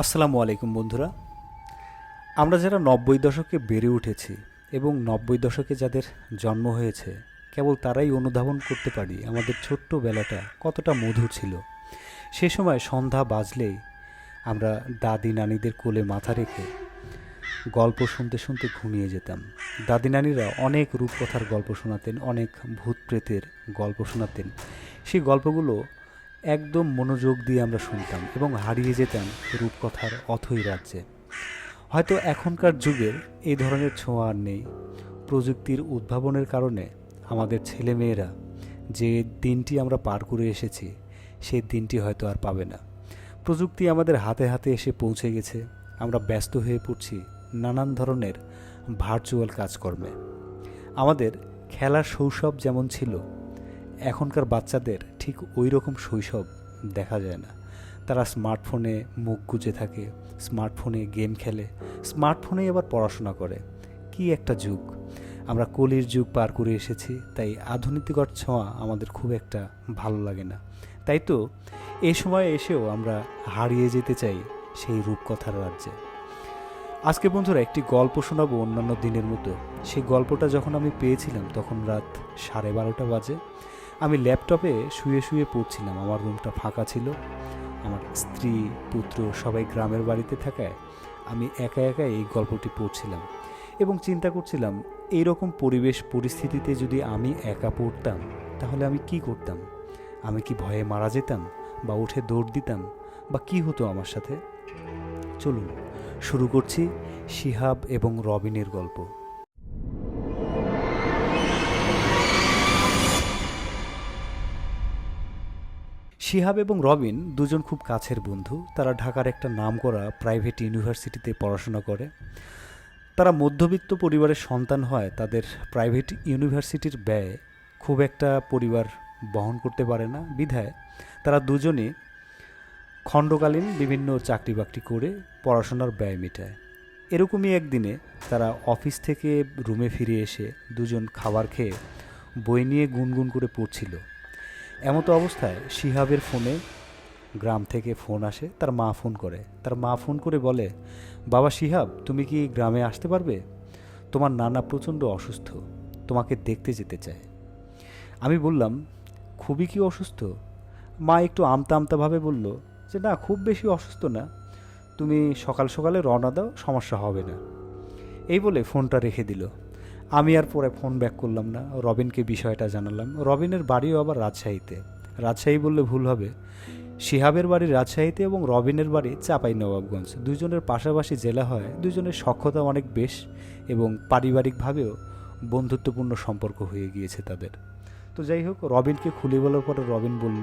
আসসালামু আলাইকুম বন্ধুরা। আমরা যারা নব্বই দশকে বেড়ে উঠেছি এবং নব্বই দশকে যাদের জন্ম হয়েছে, কেবল তারাই অনুধাবন করতে পারি আমাদের ছোট্ট বেলাটা কতটা মধুর ছিল। সে সময় সন্ধ্যা বাজলেই আমরা দাদি নানিদের কোলে মাথা রেখে গল্প শুনতে শুনতে ঘুমিয়ে যেতাম। দাদি নানিরা অনেক রূপকথার গল্প শোনাতেন, অনেক ভূত প্রেতের গল্প শোনাতেন। সেই গল্পগুলো একদম মনোযোগ দিয়ে আমরা শুনতাম এবং হারিয়ে যেতাম রূপকথার অথই রাজ্যে। হয়তো এখনকার যুগের এই ধরনের ছোঁয়া আর নেই। প্রযুক্তির উদ্ভাবনের কারণে আমাদের ছেলেমেয়েরা যে দিনটি আমরা পার করে এসেছি সেই দিনটি হয়তো আর পাবে না। প্রযুক্তি আমাদের হাতে হাতে এসে পৌঁছে গেছে। আমরা ব্যস্ত হয়ে পড়ছি নানান ধরনের ভার্চুয়াল কাজকর্মে। আমাদের খেলার শৈশব যেমন ছিল এখনকার বাচ্চাদের ঠিক ওই রকম শৈশব দেখা যায় না। তারা স্মার্টফোনে মুখ গুজে থাকে স্মার্টফোনে গেম খেলে স্মার্টফোনেই আবার পড়াশোনা করে। কি একটা যুগ। আমরা কলির যুগ পার করে এসেছি, তাই আধুনিকতার ছোঁয়া আমাদের খুব একটা ভালো লাগে না। তাই তো এই সময় এসেও আমরা হারিয়ে যেতে চাই সেই রূপকথার রাজ্যে। আজকে বন্ধুরা একটি গল্প শোনাবো অন্যান্য দিনের মতো। সেই গল্পটা যখন আমি পেয়েছিলাম তখন রাত সাড়ে বারোটা বাজে। আমি ল্যাপটপে শুয়ে শুয়ে পড়ছিলাম। আমার রুমটা ফাঁকা ছিল। আমার স্ত্রী, পুত্র সবাই গ্রামের বাড়িতে থাকায় আমি একা একা এই গল্পটি পড়ছিলাম এবং চিন্তা করছিলাম এই রকম পরিবেশ পরিস্থিতিতে যদি আমি একা পড়তাম, তাহলে আমি কি করতাম? আমি কি ভয়ে মারা যেতাম বা উঠে দৌড় দিতাম বা কি হতো আমার সাথে? চলুন, শুরু করছি শিহাব এবং রবিনের গল্প। শিহাব এবং রবিন দুজন খুব কাছের বন্ধু। তারা ঢাকার একটা নামকরা প্রাইভেট ইউনিভার্সিটিতে পড়াশোনা করে। তারা মধ্যবিত্ত পরিবারের সন্তান হয়। তাদের প্রাইভেট ইউনিভার্সিটির ব্যয় খুব একটা পরিবার বহন করতে পারে না। বিধায় তারা দুজনে খণ্ডকালীন বিভিন্ন চাকরি বাকরি করে পড়াশোনার ব্যয় মেটায়। এরকমই একদিনে তারা অফিস থেকে রুমে ফিরে এসে দুজন খাবার খেয়ে বই নিয়ে গুনগুন করে পড়ছিল। এমতো অবস্থায় শিহাবের ফোনে গ্রাম থেকে ফোন আসে, তার মা ফোন করে। তার মা ফোন করে বলে, বাবা শিহাব, তুমি কি গ্রামে আসতে পারবে? তোমার নানা প্রচণ্ড অসুস্থ, তোমাকে দেখতে যেতে চায়। আমি বললাম, খুবই কি অসুস্থ? মা একটু আমতা আমতাভাবে বলল, যে না, খুব বেশি অসুস্থ না। তুমি সকাল সকালে রওনা দাও, সমস্যা হবে না। এই বলে ফোনটা রেখে দিল। আমি আর পরে ফোন ব্যাক করলাম না। রবিনকে বিষয়টা জানালাম। রবিনের বাড়িও আবার রাজশাহীতে। রাজশাহী বললে ভুল হবে। শিহাবের বাড়ি রাজশাহীতে এবং রবিনের বাড়ি চাপাই নবাবগঞ্জ দুজনের পাশাপাশি জেলা হয়, দুজনের সক্ষতা অনেক বেশ এবং পারিবারিকভাবেও বন্ধুত্বপূর্ণ সম্পর্ক হয়ে গিয়েছে তাদের। তো যাই হোক, রবিনকে খুলে বলার পরে রবিন বলল,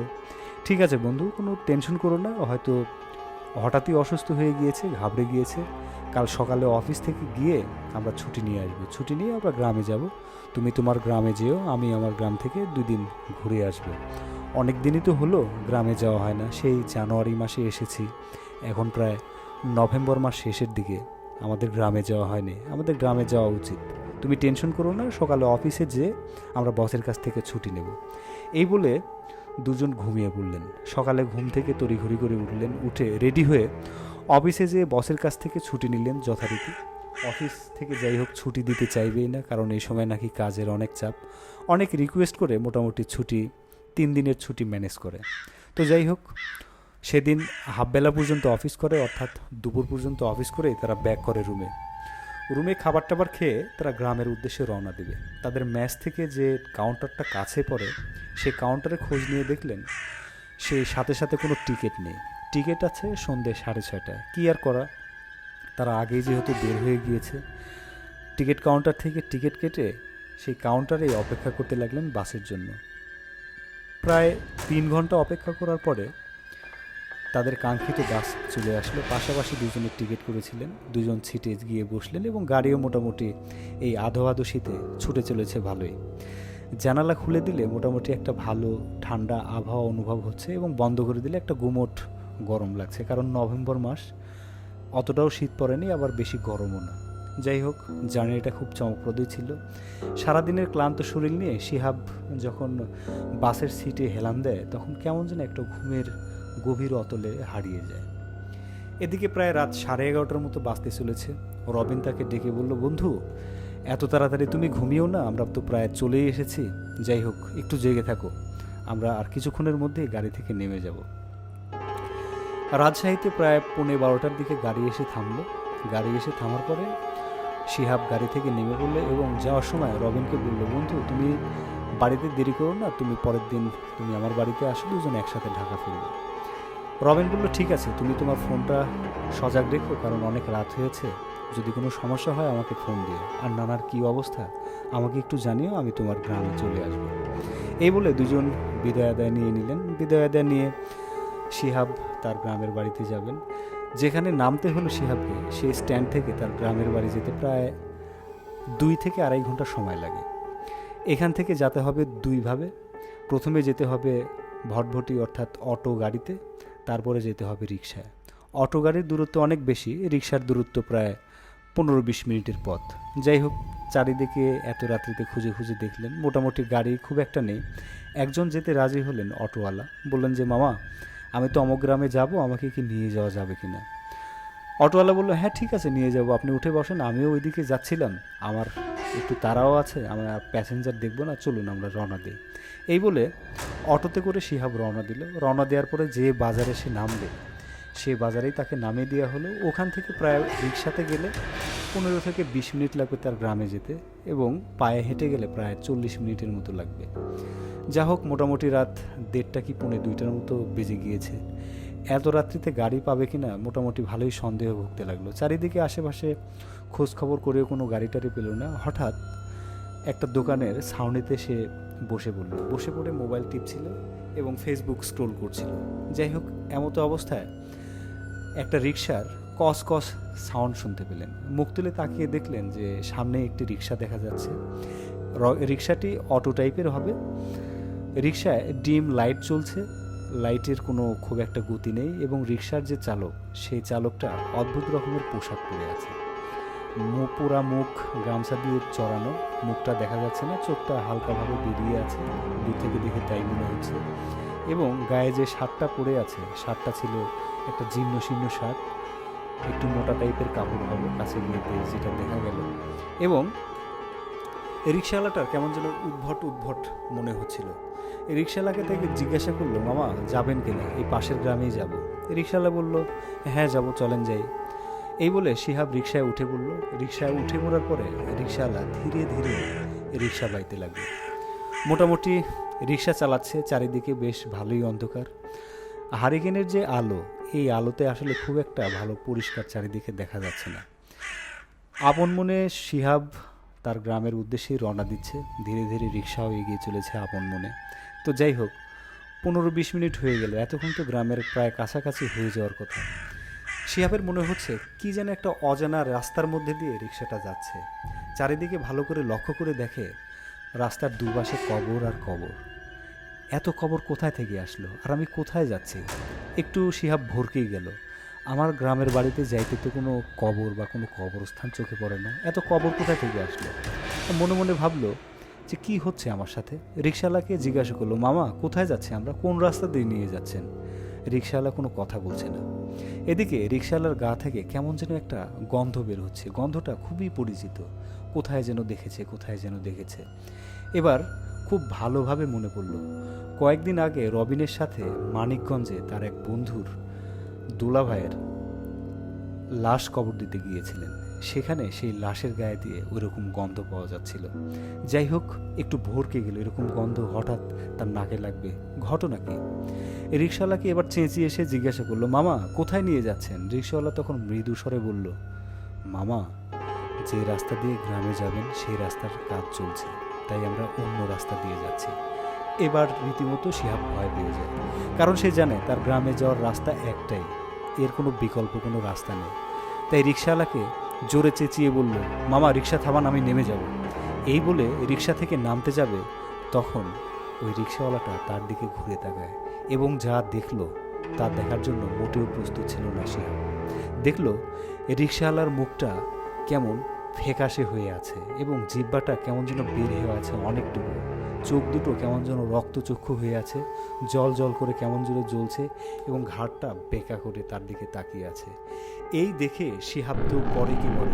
ঠিক আছে বন্ধু, কোনো টেনশন করো না। হয়তো হঠাৎই অসুস্থ হয়ে গিয়েছে, ঘাবড়ে গিয়েছে। কাল সকালে অফিস থেকে গিয়ে আমরা ছুটি নিয়ে আসব। ছুটি নিয়ে আমরা গ্রামে যাব। তুমি তোমার গ্রামে যেও, আমি আমার গ্রাম থেকে দুই দিন ঘুরে আসব। অনেক দিনই তো হলো গ্রামে যাওয়া হয় না। সেই জানুয়ারি মাসে এসেছি। এখন প্রায় নভেম্বর মাস শেষের দিকে আমাদের গ্রামে যাওয়া হয়নি। আমাদের গ্রামে যাওয়া উচিত। তুমি টেনশন করো না, সকালে অফিসে যেয়ে আমরা বসের কাছ থেকে ছুটি নেব। এই বলে দুজন ঘুমিয়ে পড়লেন। সকালে ঘুম থেকে তড়িঘড়ি করে উঠলেন। উঠে রেডি হয়ে অফিসে যেয়ে বসের কাছ থেকে ছুটি নিলেন যথারীতি। অফিস থেকে যাই হোক ছুটি দিতে চাইবেই না, কারণ এই সময় নাকি কাজের অনেক চাপ। অনেক রিকোয়েস্ট করে মোটামুটি ছুটি, তিন দিনের ছুটি ম্যানেজ করে। তো যাই হোক, সেদিন হাফবেলা পর্যন্ত অফিস করে, অর্থাৎ দুপুর পর্যন্ত অফিস করে তারা ব্যাক করে রুমে রুমে খাবার টাবার খেয়ে তারা গ্রামের উদ্দেশ্যে রওনা দেবে। তাদের ম্যাচ থেকে যে কাউন্টারটা কাছে পড়ে সেই কাউন্টারে খোঁজ নিয়ে দেখলেন সেই সাথে সাথে কোনো টিকিট নেই। টিকিট আছে সন্ধ্যে সাড়ে ছয়টায়। কী আর করা? তারা আগেই যেহেতু বের হয়ে গিয়েছে, টিকিট কাউন্টার থেকে টিকিট কেটে সেই কাউন্টারেই অপেক্ষা করতে লাগলেন বাসের জন্য। প্রায় তিন ঘণ্টা অপেক্ষা করার পরে তাদের কাঙ্ক্ষিত বাস চলে আসলো। পাশাপাশি দুজনের টিকিট করেছিলেন, দুজন সিটে গিয়ে বসলেন এবং গাড়িও মোটামুটি এই আধো আধো শীতে ছুটে চলেছে ভালোই। জানালা খুলে দিলে মোটামুটি একটা ভালো ঠান্ডা আবহাওয়া অনুভব হচ্ছে এবং বন্ধ করে দিলে একটা গুমোট গরম লাগছে, কারণ নভেম্বর মাস অতটাও শীত পড়েনি, আবার বেশি গরমও না। যাই হোক, জার্নিটা খুব চমকপ্রদই ছিল। সারাদিনের ক্লান্ত শরীর নিয়ে শিহাব যখন বাসের সিটে হেলান দেয়, তখন কেমন যেন একটা ঘুমের গভীর অতলে হারিয়ে যায়। এদিকে প্রায় রাত সাড়ে এগারোটার মতো বাঁচতে চলেছে। রবিন তাকে ডেকে বলল, বন্ধু, এত তাড়াতাড়ি তুমি ঘুমিয়েও না, আমরা তো প্রায় চলেই এসেছি। যাই হোক, একটু জেগে থাকো। আমরা আর কিছুক্ষণের মধ্যেই গাড়ি থেকে নেমে যাব। রাজশাহীতে প্রায় পৌনে বারোটার দিকে গাড়ি এসে থামলো। গাড়ি এসে থামার পরে শিহাব গাড়ি থেকে নেমে পড়ল এবং যাওয়ার সময় রবিনকে বলল, বন্ধু, তুমি বাড়িতে দেরি করো না, তুমি পরের দিন তুমি আমার বাড়িতে আসো, দুজন একসাথে ঢাকা ফিরবে। রবিন বলল, ঠিক আছে, তুমি তোমার ফোনটা সজাগ রেখো, কারণ অনেক রাত হয়েছে। যদি কোনো সমস্যা হয় আমাকে ফোন দিও। আর নানার কী অবস্থা, আমাকে একটু জানিও, আমি তোমার গ্রামে চলে আসব। এই বলে দুজন বিদায় আদায় নিয়ে নিলেন। বিদায় আদায় নিয়ে শিহাব তার গ্রামের বাড়িতে যাবেন। যেখানে নামতে হলো শিহাবকে সেই স্ট্যান্ড থেকে তার গ্রামের বাড়ি যেতে প্রায় দুই থেকে আড়াই ঘণ্টা সময় লাগে। এখান থেকে যেতে হবে দুইভাবে প্রথমে যেতে হবে ভটভটি অর্থাৎ অটো গাড়িতে, তারপরে যেতে হবে রিক্সায় অটো গাড়ির দূরত্ব অনেক বেশি রিক্সার দূরত্ব প্রায় পনেরো বিশ মিনিটের পথ। যাই হোক, চারিদিকে এত রাত্রিতে খুঁজে খুঁজে দেখলেন, মোটামুটি গাড়ি খুব একটা নেই। একজন যেতে রাজি হলেন অটোওয়ালা, বললেন যে, মামা আমি তো অমক গ্রামে যাব, আমাকে কি নিয়ে যাওয়া যাবে কি না অটোওয়ালা বলল হ্যাঁ ঠিক আছে, নিয়ে যাব। আপনি উঠে বসেন, আমিও ওইদিকে যাচ্ছিলাম। আমার একটু তারাও আছে, আমরা প্যাসেঞ্জার দেখব না, চলুন আমরা রওনা দিই। এই বলে অটোতে করে শিহাব রওনা দিল। রওনা দেওয়ার পরে যে বাজারে সে নামবে, সে বাজারেই তাকে নামিয়ে দেওয়া হলো। ওখান থেকে প্রায় রিক্সাতে গেলে পনেরো থেকে বিশ মিনিট লাগবে তার গ্রামে যেতে এবং পায়ে হেঁটে গেলে প্রায় চল্লিশ মিনিটের মতো লাগবে। যা হোক, মোটামুটি রাত দেড়টা কি পৌনে দুইটার মতো বেজে গিয়েছে। এত রাত্রিতে গাড়ি পাবে কি না মোটামুটি ভালোই সন্দেহ ভুগতে লাগল। চারিদিকে আশেপাশে খোঁজ খবর করেও কোনো গাড়ি টাড়ি পেল না। হঠাৎ একটা দোকানের ছাউনিতে সে বসে পড়ল। বসে পড়ে মোবাইল টিপছিল এবং ফেসবুক স্ক্রোল করছিল। যাই হোক, এমতো অবস্থায় একটা রিক্সার কস কস সাউন্ড শুনতে পেলেন। মুখ তুলে তাকিয়ে দেখলেন যে সামনে একটি রিক্সা দেখা যাচ্ছে। রিক্সাটি অটো টাইপের হবে। রিক্সায় ডিম, লাইট চলছে। লাইটের কোনো খুব একটা গতি নেই এবং রিক্সার যে চালক, সেই চালকটা অদ্ভুত রকমের পোশাক পরে আছে। মুখ পুরা মুখ গামছা দিয়ে চড়ানো, মুখটা দেখা যাচ্ছে না, চোখটা হালকাভাবে বেরিয়ে আছে, দূর থেকে দেখে তাই মনে হচ্ছে। এবং গায়ে যে শার্টটা পরে আছে, শার্টটা ছিল একটা জীর্ণ শীর্ণ শার্ট, একটু মোটা টাইপের কাপড় হবে, কাছে বেশ যেটা দেখা গেল। এবং রিক্সাওয়ালাটার কেমন যেন উদ্ভট উদ্ভট মনে হচ্ছিল। রিক্সাওয়ালাকে থেকে জিজ্ঞাসা করল, মামা, যাবেন কিনা? এই পাশের গ্রামেই যাব। রিক্সাওয়ালা বলল হ্যাঁ যাব, চলেন যাই। এই বলে শিহাব রিক্সায় উঠে পড়ল। রিক্সায় উঠে পড়ার পরে রিক্সাওয়ালা ধীরে ধীরে রিক্সা বাইতে লাগল। মোটামুটি রিক্সা চালাচ্ছে, চারিদিকে বেশ ভালোই অন্ধকার। হারিকেনের যে আলো, এই আলোতে আসলে খুব একটা ভালো পরিষ্কার চারিদিকে দেখা যাচ্ছে না। আপন মনে শিহাব তার গ্রামের উদ্দেশ্যেই রওনা দিচ্ছে। ধীরে ধীরে রিক্সাও এগিয়ে চলেছে আপন মনে। তো যাই হোক, পনেরো বিশ মিনিট হয়ে গেল। এতক্ষণ তো গ্রামের প্রায় কাছাকাছি হয়ে যাওয়ার কথা। শিহাবের মনে হচ্ছে, কি যেন একটা অজানা রাস্তার মধ্যে দিয়ে রিক্সাটা যাচ্ছে। চারিদিকে ভালো করে লক্ষ্য করে দেখে রাস্তার দুপাশে কবর আর কবর। এত কবর কোথায় থেকে আসলো? আর আমি কোথায় যাচ্ছি? একটু শিহাব ভরকেই গেল। আমার গ্রামের বাড়িতে যাইতে তো কোনো কবর বা কোনো কবরস্থান চোখে পড়ে না। এত কবর কোথায় থেকে আসলো? মনে মনে ভাবলো যে কি হচ্ছে আমার সাথে? রিক্সাওয়ালাকে জিজ্ঞাসা করল, মামা, কোথায় যাচ্ছে আমরা? কোন রাস্তা দিয়ে নিয়ে যাচ্ছেন? রিক্সাওয়ালা কোনো কথা বলছে না। এদিকে রিক্সাওয়ালার গা থেকে কেমন যেন একটা গন্ধ বের হচ্ছে। গন্ধটা খুবই পরিচিত। কোথায় যেন দেখেছে, কোথায় যেন দেখেছে। এবার খুব ভালোভাবে মনে পড়ল। কয়েকদিন আগে রবিনের সাথে মানিকগঞ্জে তার এক বন্ধুর দুলাভাইয়ের লাশ কবর দিতে গিয়েছিলেন। সেখানে সেই লাশের গায়ে দিয়ে ওইরকম গন্ধ পাওয়া যাচ্ছিল। যাই হোক, একটু ভোরকে গেল, এরকম গন্ধ হঠাৎ তার নাকে লাগবে। ঘটনা কি? রিক্সাওয়ালাকে এবার চেঁচিয়ে এসে জিজ্ঞাসা করল, মামা, কোথায় নিয়ে যাচ্ছেন? রিক্সাওয়ালা তখন মৃদু স্বরে বলল, মামা, যে রাস্তা দিয়ে গ্রামে যাবেন, সেই রাস্তার কাজ চলছে। তাই আমরা অন্য রাস্তা দিয়ে যাচ্ছি। এবার রীতিমতো শিহাব ভয় পেয়ে যায়। কারণ সে জানে তার গ্রামে যাওয়ার রাস্তা একটাই। এর কোনো বিকল্প, কোনো রাস্তা নেই। তাই রিক্সাওয়ালাকে জোরে চেঁচিয়ে বলল, মামা রিক্সা থামান, আমি নেমে যাব। এই বলে রিক্সা থেকে নামতে যাবে, তখন ওই রিক্সাওয়ালাটা তার দিকে ঘুরে তাকায় এবং যা দেখল তা দেখার জন্য মোটেও প্রস্তুত ছিল না সে। দেখল রিক্সাওয়ালার মুখটা কেমন ফ্যাকাশে হয়ে আছে এবং জিব্বাটা কেমন যেন বের হয়ে আছে অনেকটুকু। চোখ দুটো কেমন যেন রক্তচক্ষু হয়ে আছে, জল জল করে কেমন জোরে জ্বলছে এবং ঘাটটা বেঁকা করে তার দিকে তাকিয়ে আছে। এই দেখে শিহাব তো পরে কি মরে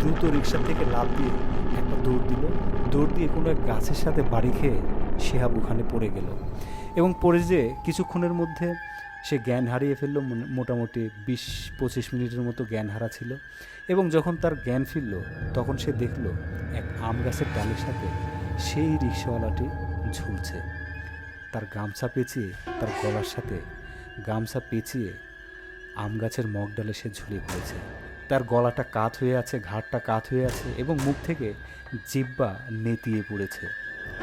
দ্রুত রিক্সা থেকে লাভ দিয়ে একটা দৌড় দিল। দৌড় দিয়ে কোনো এক গাছের সাথে বাড়ি খেয়ে শিহাব ওখানে পড়ে গেল এবং পড়ে যে কিছুক্ষণের মধ্যে সে জ্ঞান হারিয়ে ফেলল মোটামুটি বিশ পঁচিশ মিনিটের মতো জ্ঞান হারা ছিল এবং যখন তার জ্ঞান ফিরল, তখন সে দেখল এক আম গাছের ডালের সাথে সেই রিক্সাওয়ালাটি ঝুলছে। তার গামছা পেঁচিয়ে, তার গলার সাথে গামছা পেঁচিয়ে আম গাছের মগ ডালে সে ঝুলে পড়েছে। তার গলাটা কাত হয়ে আছে ঘাটটা কাত হয়ে আছে এবং মুখ থেকে জিব্বা নেতিয়ে পড়েছে।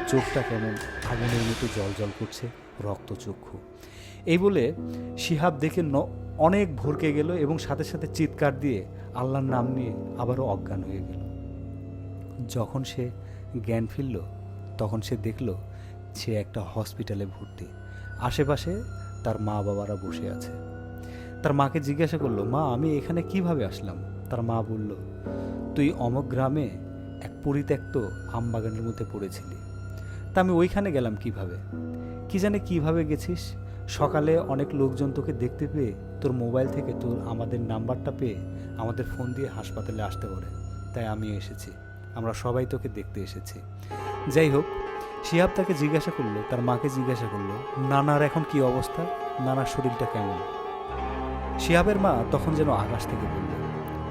চোখটা কেমন আগুনের মতো জল জল করছে রক্তচক্ষু এই বলে শিহাব দেখে অনেক ভরকে গেল এবং সাথে সাথে চিৎকার দিয়ে আল্লাহর নাম নিয়ে আবারও অজ্ঞান হয়ে গেল। যখন সে জ্ঞান ফিরল, তখন সে দেখল সে একটা হসপিটালে ভর্তি। আশেপাশে তার মা বাবারা বসে আছে। তার মাকে জিজ্ঞাসা করল, মা, আমি এখানে কীভাবে আসলাম? তার মা বলল, তুই অমক গ্রামে এক পরিত্যক্ত আম বাগানের মধ্যে পড়েছিলি। তা আমি ওইখানে গেলাম কীভাবে? কি জানে কীভাবে গেছিস? সকালে অনেক লোকজন তোকে দেখতে পেয়ে তোর মোবাইল থেকে তোর আমাদের নাম্বারটা পেয়ে আমাদের ফোন দিয়ে হাসপাতালে আসতে পারে তাই আমি এসেছি। আমরা সবাই তোকে দেখতে এসেছি। যাই হোক, শিহাব তাকে জিজ্ঞাসা করল, তার মাকে জিজ্ঞাসা করল, নানার এখন কি অবস্থা? নানার শরীরটা কেমন? শিহাবের মা তখন যেন আকাশ থেকে বলল,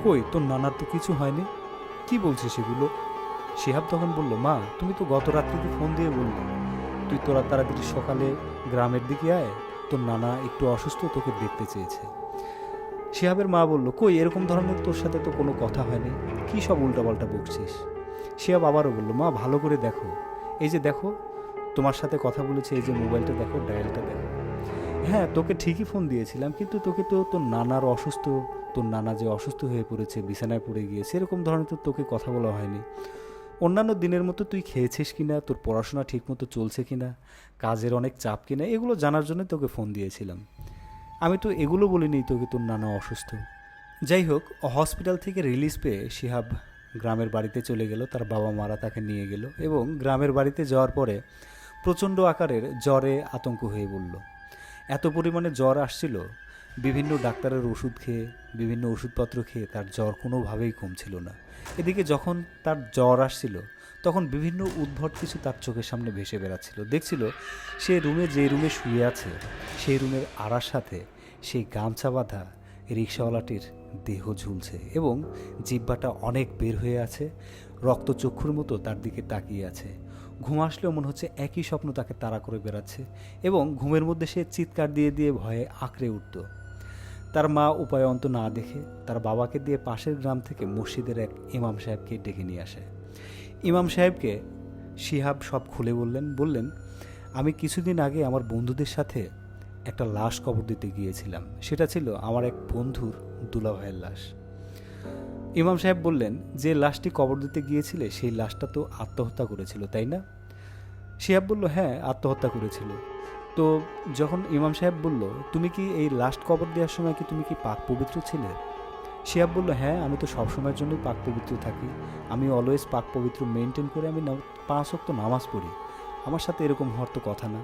কই, তোর নানার তো কিছু হয়নি? কি বলছিস সেগুলো শিহাব তখন বলল, মা, তুমি তো গত রাত্রিতে ফোন দিয়ে বললে, তুই তোরা তাড়াতাড়ি সকালে গ্রামের দিকে আয়, তোর নানা একটু অসুস্থ, তোকে দেখতে চেয়েছে। শিহাবের মা বলল, কই, এরকম ধরনের তোর সাথে তো কোনো কথা হয়নি? কী সব উল্টাপাল্টা বকছিস? শিহাব আবারও বলল, মা, ভালো করে দেখো। এই যে দেখো, তোমার সাথে কথা বলেছে, এই যে মোবাইলটা দেখো, ডায়ালটা দেখো। হ্যাঁ তোকে ঠিকই ফোন দিয়েছিলাম, কিন্তু তোকে তো, তোর নানার অসুস্থ, তোর নানা যে অসুস্থ হয়ে পড়েছে, বিছানায় পড়ে গিয়েছে, এরকম ধরনের তো তোকে কথা বলা হয়নি। অন্যান্য দিনের মতো তুই খেয়েছিস কিনা, তোর পড়াশোনা ঠিকমতো চলছে কিনা, কাজের অনেক চাপ কিনা, এগুলো জানার জন্য তোকে ফোন দিয়েছিলাম। আমি তো এগুলো বলিনি তোকে তোর নানা অসুস্থ। যাই হোক, হসপিটাল থেকে রিলিজ পেয়ে শিহাব গ্রামের বাড়িতে চলে গেল, তার বাবা মারা তাকে নিয়ে গেল এবং গ্রামের বাড়িতে যাওয়ার পরে প্রচণ্ড আকারের জ্বরে আতঙ্ক হয়ে পড়ল। এত পরিমাণে জ্বর আসছিল, বিভিন্ন ডাক্তারের ওষুধ খেয়ে, বিভিন্ন ওষুধপত্র খেয়ে তার জ্বর কোনোভাবেই কমছিল না। এদিকে যখন তার জ্বর আসছিল, তখন বিভিন্ন উদ্ভট কিছু তার চোখের সামনে ভেসে বেড়াচ্ছিল। দেখছিল সে রুমে যে রুমে শুয়ে আছে, সেই রুমের আড়ার সাথে সেই গামছা বাঁধা রিক্সাওয়ালাটির দেহ ঝুলছে এবং জিব্বাটা অনেক বের হয়ে আছে রক্তচক্ষুর মতো তার দিকে তাকিয়ে আছে। ঘুম আসলেও মনে হচ্ছে একই স্বপ্ন তাকে তাড়া করে বেড়াচ্ছে এবং ঘুমের মধ্যে সে চিৎকার দিয়ে দিয়ে ভয়ে আঁকড়ে উঠত। তার মা উপায় অন্ত না দেখে তার বাবাকে দিয়ে পাশের গ্রাম থেকে মসজিদের এক ইমাম সাহেবকে ডেকে নিয়ে আসে। ইমাম সাহেবকে শিহাব সব খুলে বললেন বললেন, আমি কিছুদিন আগে আমার বন্ধুদের সাথে একটা লাশ কবর দিতে গিয়েছিলাম। সেটা ছিল আমার এক বন্ধুর দুলাভাইয়ের লাশ। ইমাম সাহেব বললেন, যে লাশটি কবর দিতে গিয়েছিলে, সেই লাশটা তো আত্মহত্যা করেছিল, তাই না? শিহাব বলল হ্যাঁ আত্মহত্যা করেছিল। তো যখন ইমাম সাহেব বলল, তুমি কি এই লাস্ট কবর দেওয়ার সময় কি তুমি কি পাক পবিত্র ছিলে? শিহাব বলল হ্যাঁ আমি তো সবসময়ের জন্যই পাক পবিত্র থাকি। আমি অলওয়েজ পাক পবিত্র মেনটেন করে আমি পাঁচ অক্ত নামাজ পড়ি। আমার সাথে এরকম হওয়ার তো কথা না।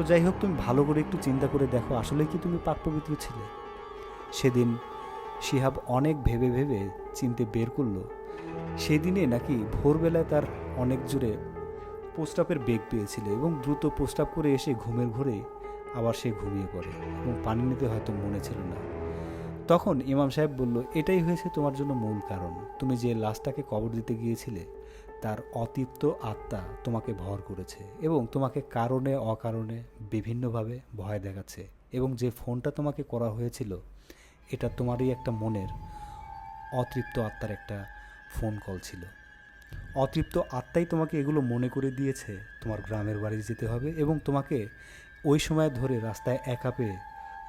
তো যাই হোক, তুমি ভালো করে একটু চিন্তা করে দেখো আসলে কি তুমি পাক পবিত্র ছিলে? সেদিন শিহাব অনেক ভেবে ভেবে চিনতে বের করল। সেদিনে নাকি ভোরবেলায় তার অনেক জোরে প্রস্রাবের বেগ পেয়েছিল এবং দ্রুত প্রস্রাব করে এসে ঘুমের ঘরে আবার সে ঘুমিয়ে পড়ে এবং পানি নিতে হয়তো মনে ছিল না। তখন ইমাম সাহেব বলল, এটাই হয়েছে তোমার জন্য মূল কারণ। তুমি যে লাশটাকে কবর দিতে গিয়েছিলে তার অতিপ্ত আত্মা তোমাকে ভর করেছে এবং তোমাকে কারণে, অকারণে বিভিন্নভাবে ভয় দেখাচ্ছে এবং যে ফোনটা তোমাকে করা হয়েছিল, এটা তোমারই একটা মনের অতৃপ্ত আত্মার একটা ফোন কল ছিল। অতৃপ্ত আত্মাই তোমাকে এগুলো মনে করে দিয়েছে, তোমার গ্রামের বাড়ি যেতে হবে এবং তোমাকে ওই সময় ধরে রাস্তায় একা পেয়ে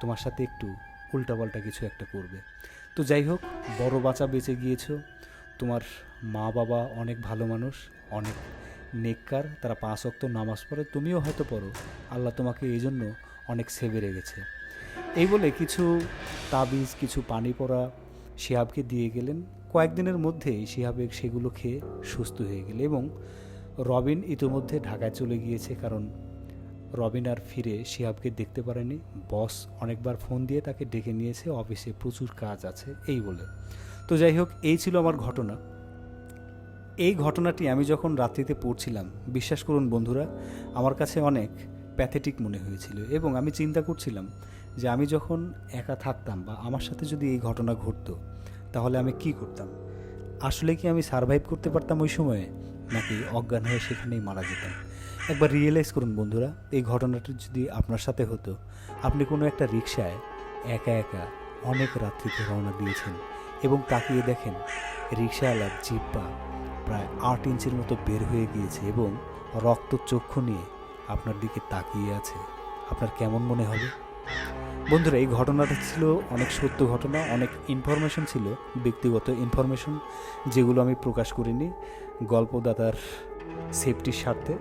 তোমার সাথে একটু উল্টাপাল্টা কিছু একটা করবে। তো যাই হোক, বড় বাঁচা বেঁচে গিয়েছো। তোমার মা বাবা অনেক ভালো মানুষ, অনেক নেককার, তারা পাঁচ অক্ত নামাজ পড়ে, তুমিও হয়তো পড়ো। আল্লাহ তোমাকে এই জন্য অনেক সেবে রেখেছে। এই বলে কিছু তাবিজ, কিছু পানি পড়া শিহাবকে দিয়ে গেলেন। কয়েকদিনের মধ্যেই শিহাবে সেগুলো খেয়ে সুস্থ হয়ে গেল এবং রবিন ইতিমধ্যে ঢাকায় চলে গিয়েছে কারণ রবিন আর ফিরে শিহাবকে দেখতে পারেনি। বস অনেকবার ফোন দিয়ে তাকে ডেকে নিয়েছে, অফিসে প্রচুর কাজ আছে, এই বলে। তো যাই হোক, এই ছিল আমার ঘটনা। এই ঘটনাটি আমি যখন রাত্রিতে পড়ছিলাম, বিশ্বাস করুন বন্ধুরা, আমার কাছে অনেক প্যাথেটিক মনে হয়েছিল এবং আমি চিন্তা করছিলাম যে আমি যখন একা থাকতাম বা আমার সাথে যদি এই ঘটনা ঘটতো, তাহলে আমি কি করতাম? আসলে কি আমি সারভাইভ করতে পারতাম ওই সময়ে? নাকি অজ্ঞান হয়ে সেখানেই মারা যেতাম? একবার রিয়েলাইজ করুন বন্ধুরা, এই ঘটনাটি যদি আপনার সাথে হতো, আপনি কোনো একটা রিক্সায় একা একা অনেক রাত্রিতে রওনা দিয়েছেন। এবং তাকিয়ে দেখেন রিক্সাওয়ালার জিব্বা প্রায় আট ইঞ্চির মতো বের হয়ে গিয়েছে এবং রক্ত চক্ষু নিয়ে আপনার দিকে তাকিয়ে আছে। আপনার কেমন মনে হবে? বন্ধুরা, এই ঘটনাটা ছিল অনেক সত্য ঘটনা, অনেক ইনফরমেশন ছিল, ব্যক্তিগত ইনফরমেশন যেগুলো আমি প্রকাশ করিনি। গল্পদাতার সেফটির স্বার্থে।